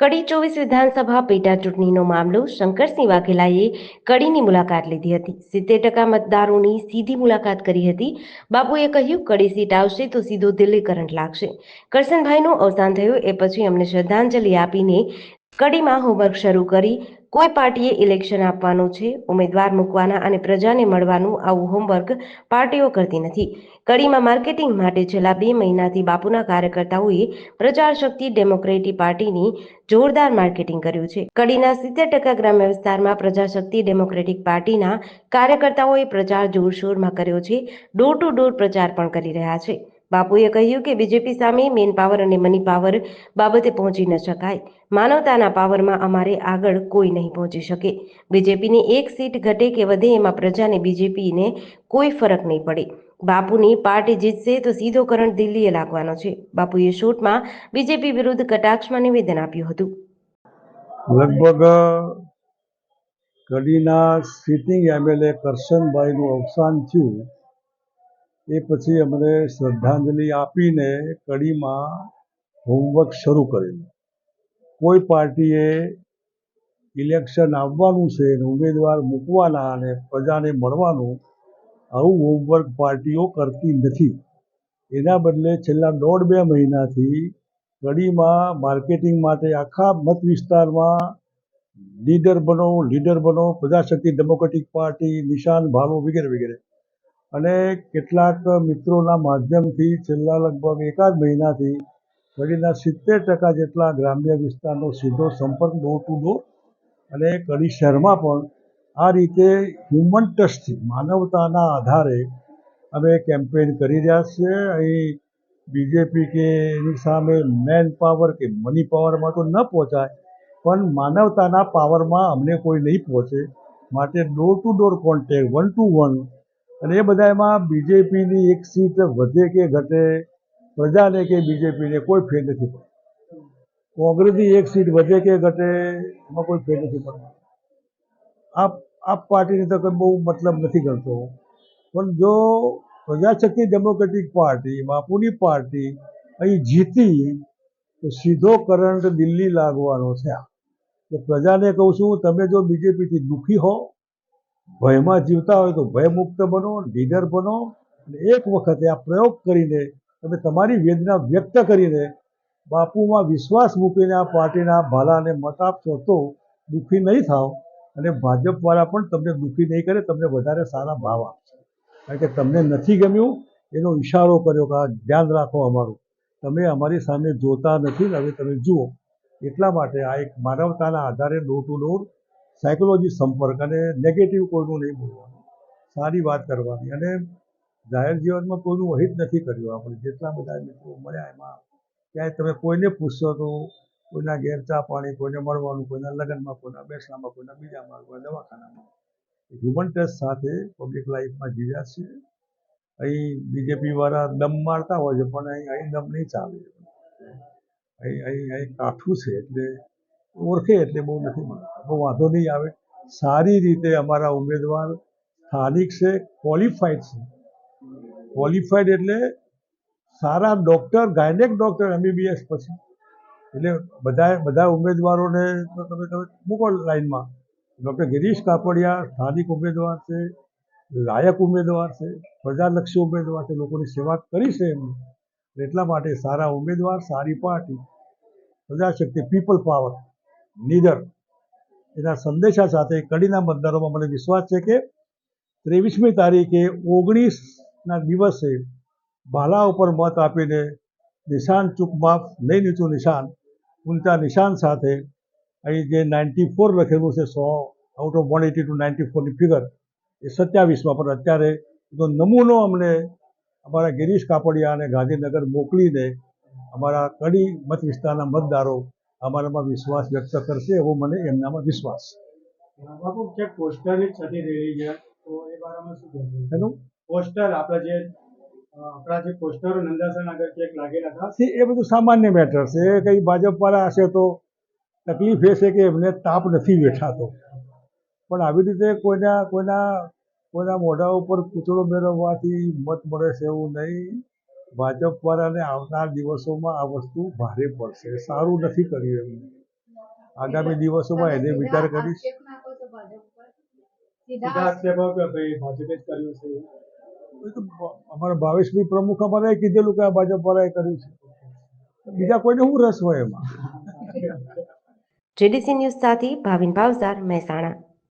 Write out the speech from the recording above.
કડી ચોવીસ વિધાનસભા પેટા ચૂંટણીનો મામલો શંકરસિંહ વાઘેલાએ કડીની મુલાકાત લીધી હતી. સિત્તેર ટકા મતદારોની સીધી મુલાકાત કરી હતી. બાપુએ કહ્યું, કડી સીટ આવશે તો સીધો દિલ્હી કરંટ લાગશે. કરસનભાઈનું અવસાન થયું એ પછી અમને શ્રદ્ધાંજલિ આપીને કડીમાં હોમવર્ક શરૂ કરી કોઈ પાર્ટીએ ઇલેક્શન આપવાનું છે, ઉમેદવાર મૂકવાના અને પ્રજાને મળવાનું આવું હોમવર્ક પાર્ટીઓ કરતી નથી. કડીમાં માર્કેટિંગ માટે છેલ્લા બે મહિનાથી બાપુના કાર્યકર્તાઓએ પ્રચાર શક્તિ ડેમોક્રેટિક પાર્ટીની જોરદાર માર્કેટિંગ કર્યું છે. કડીના સિત્તેર ટકા ગ્રામ્ય વિસ્તારમાં પ્રજાશક્તિ ડેમોક્રેટિક પાર્ટીના કાર્યકર્તાઓએ પ્રચાર જોરશોરમાં કર્યો છે. ડોર ટુ ડોર પ્રચાર પણ કરી રહ્યા છે. બાપુએ કહ્યું કે બીજેપી સામે મેન પાવર અને મની પાવર બાબતે પહોંચી ન શકાય. માનવતાના પાવરમાં અમારે આગળ કોઈ નહીં પહોંચી શકે. બીજેપીની એક સીટ ઘટે કે વધે એમાં પ્રજાને બીજેપીને કોઈ ફરક નહીં પડે. બાપુની પાર્ટી જીતશે તો સીધો કરંટ દિલ્હીએ લાગવાનો છે. બાપુએ શૂટમાં બીજેપી વિરુદ્ધ કટાક્ષમાં નિવેદન આપ્યું હતું. લગભગ કડીના સિટિંગ એમએલએ કરશનભાઈનું અવસાન થયું. એ પછી અમને શ્રદ્ધાંજલિ આપીને કડીમાં હોમવર્ક શરૂ કરેલું. કોઈ પાર્ટીએ ઇલેક્શન આવવાનું છે અને ઉમેદવાર મૂકવાના અને પ્રજાને મળવાનું, આવું હોમવર્ક પાર્ટીઓ કરતી નથી. એના બદલે છેલ્લા દોઢ બે મહિનાથી કડીમાં માર્કેટિંગ માટે આખા મત વિસ્તારમાં લીડર બનો લીડર બનો, પ્રજાશક્તિ ડેમોક્રેટિક પાર્ટી, નિશાન, ભાલો વગેરે વગેરે. અને કેટલાક મિત્રોના માધ્યમથી છેલ્લા લગભગ એકાદ મહિનાથી કડીના સિત્તેર ટકા જેટલા ગ્રામ્ય વિસ્તારનો સીધો સંપર્ક ડોર ટુ ડોર અને કડી શહેરમાં પણ આ રીતે હ્યુમન ટચથી માનવતાના આધારે અમે કેમ્પેન કરી રહ્યા છીએ અહીં બીજેપી કે એની સામે મેન પાવર કે મની પાવરમાં તો ન પહોંચાય, પણ માનવતાના પાવરમાં અમને કોઈ નહીં પહોંચે. માટે door to door contact one two one અને એ બધામાં બીજેપીની એક સીટ વધે કે ઘટે, પ્રજાને કે બીજેપીને કોઈ ફેર નથી પડતો. કોંગ્રેસની એક સીટ વધે કે ઘટે, એમાં કોઈ ફેર નથી પડતો. આપ આપ પાર્ટીને તો કંઈ બહુ મતલબ નથી કરતો. પણ જો પ્રજાશક્તિ ડેમોક્રેટિક પાર્ટી, બાપુની પાર્ટી અહીં જીતી, તો સીધો કરંટ દિલ્હી લાગવાનો છે. કે પ્રજાને કહું છું, તમે જો બીજેપીથી દુઃખી હો ભયમાં જીવતા હોય તો ભયમુક્ત બનો, લીડર બનો અને એક વખતે આ પ્રયોગ કરીને તમે તમારી વેદના વ્યક્ત કરીને બાપુમાં વિશ્વાસ મૂકીને આ પાર્ટીના ભાલાને મત આપશો તો દુઃખી નહીં થાવ અને ભાજપવાળા પણ તમને દુઃખી નહીં કરે, તમને વધારે સારા ભાવ આપશે. કારણ કે તમને નથી ગમ્યું, એનો ઈશારો કર્યો કે આ ધ્યાન રાખો અમારું. તમે અમારી સામે જોતા નથી હવે તમે જુઓ. એટલા માટે આ એક માનવતાના આધારે ડોર ટુ ડોર સાયકોલોજી સંપર્ક અને નેગેટિવ કોઈનું નહીં બોલવાનું. સારી વાત કરવાની અને જાહેર જીવનમાં કોઈનું અહિત નથી કર્યું આપણે. જેટલા બધા મિત્રો મળ્યા એમાં, ક્યાંય તમે કોઈને પૂછશો તો કોઈના ઘેર ચા પાણી, કોઈને મળવાનું, કોઈના લગ્નમાં, કોઈના બેસણામાં, કોઈના બીજામાં કોઈ દવાખાનામાં. હ્યુમન ટેસ્ટ સાથે પબ્લિક લાઈફમાં જીવ્યા છે અહીં બીજેપીવાળા દમ મારતા હોય છે, પણ અહીં અહીં દમ નહીં ચાલે. અહીં અહીં અહીં કાઠું છે એટલે ઓળખે એટલે બહુ નથી બહુ વાંધો નહીં આવે. સારી રીતે અમારા ઉમેદવાર સ્થાનિક છે ક્વોલિફાઈડ છે. ક્વોલિફાઈડ એટલે સારા ડૉક્ટર ગાયનેક ડૉક્ટર એમબીબીએસ પછી. એટલે બધા બધા ઉમેદવારોને તો તમે તમે મૂકો લાઈનમાં ડૉક્ટર ગિરીશ કાપડિયા સ્થાનિક ઉમેદવાર છે, લાયક ઉમેદવાર છે, પ્રજાલક્ષી ઉમેદવાર છે, લોકોની સેવા કરી છે એમને. એટલા માટે સારા ઉમેદવાર, સારી પાર્ટી, પ્રજાશક્તિ પીપલ પાવર નીડર. એના સંદેશા સાથે કડીના મતદારોમાં મને વિશ્વાસ છે કે ત્રેવીસમી તારીખે ઓગણીસના દિવસે ભાલા ઉપર મત આપીને નિશાન ચૂક માફ, નહીં નીચું નિશાન, ઊંચા નિશાન સાથે અહીં જે નાઇન્ટી ફોર લખેલું છે, so out of one eighty two ninety ફોરની figure, એ સત્યાવીસમાં, પણ અત્યારે એનો નમૂનો અમને અમારા ગિરીશ કાપડિયા અને ગાંધીનગર મોકલીને અમારા કડી મત વિસ્તારના મતદારો અમારામાં વિશ્વાસ વ્યક્ત કરશે એવો મને એમનામાં વિશ્વાસ. એનું પોસ્ટર આપણા જે આપણા જે પોસ્ટરો નંદાસણ આગળ ક્યાંક લાગેલા હતા. એ બધું સામાન્ય મેટર છે. એ કંઈ ભાજપવાળા હશે તો તકલીફ એ છે કે એમને તાપ નથી વેઠાતો. પણ આવી રીતે કોઈના કોઈના કોઈના મોઢા ઉપર કૂતરો મેળવવાથી મત મળે છે એવું નહીં. ભાજપવાળાને આવનાર દિવસોમાં આ વસ્તુ ભારે પડશે. સારું નથી કર્યું એમને આગામી દિવસોમાં એને વિચાર કરીશ. સીધા કે ભાઈ ભાજપે કર્યું છે. એ તો અમારા ભાવેશભાઈ પ્રમુખ અમારે કીધેલું કે આ ભાજપ વાળાએ કર્યું છે. બીજા કોઈને શું રસ હોય એમાં. જેડીસી ન્યૂઝ સાથે ભાવિન ભાવસાર મહેસાણા.